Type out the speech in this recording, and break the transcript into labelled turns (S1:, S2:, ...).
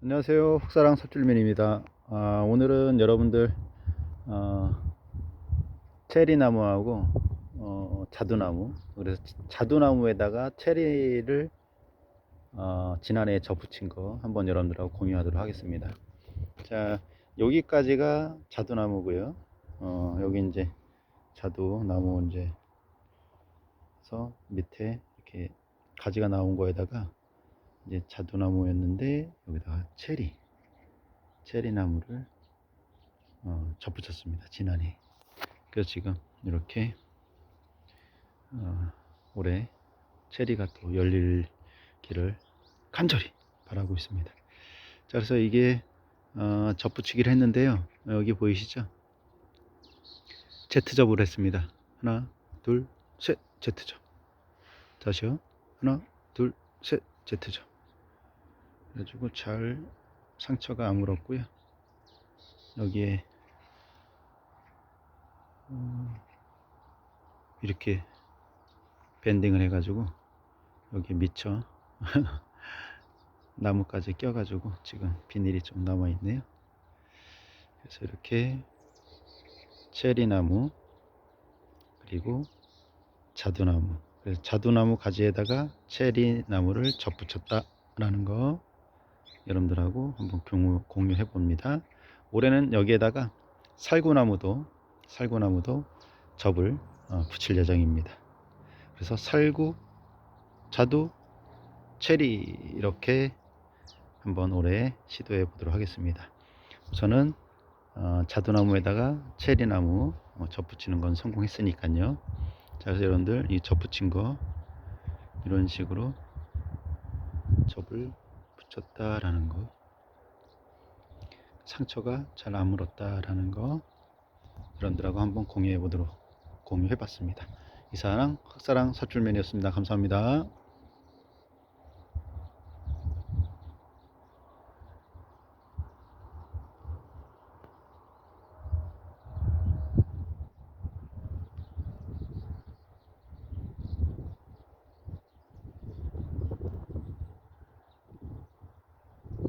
S1: 안녕하세요. 흑사랑 섭줄맨입니다. 아, 오늘은 여러분들 어, 체리나무하고 어, 자두나무 그래서 자두나무에다가 체리를 어, 지난해에 접붙인 거 한번 여러분들하고 공유하도록 하겠습니다. 자 여기까지가 자두나무고요. 어, 여기 이제 자두나무 이제 서 밑에 이렇게 가지가 나온 거에다가 이제 자두나무였는데 여기다가 체리 체리 나무를 어, 접붙였습니다 지난해. 그래서 지금 이렇게 어, 올해 체리가 또 열릴 길을 간절히 바라고 있습니다. 자 그래서 이게 어, 접붙이기를 했는데요. 여기 보이시죠? Z접을 했습니다. 하나 둘셋 Z접. 다시요. 하나 둘셋 Z접 그래가지고 잘 상처가 아물었고요. 여기에 어, 이렇게 밴딩을 해가지고 여기 미쳐 나무까지 껴가지고 지금 비닐이 좀 남아 있네요. 그래서 이렇게 체리나무 그리고 자두나무 그래서 자두나무 가지에다가 체리나무를 접붙였다 라는 거 여러분들하고 한번 공유, 공유해 봅니다. 올해는 여기에다가 살구나무도 살구나무도 접을 어, 붙일 예정입니다. 그래서 살구, 자두, 체리 이렇게 한번 올해 시도해 보도록 하겠습니다. 우선은 어, 자두나무에다가 체리나무 어, 접붙이는 건 성공했으니까요. 자, 그래서 여러분들 이 접붙인 거 이런 식으로 접을 붙였다라는 거. 상처가 잘 아물었다라는 거. 여러분들하고 한번 공유해 보도록 공유해 봤습니다. 이사랑 흑사랑 사줄면이었습니다. 감사합니다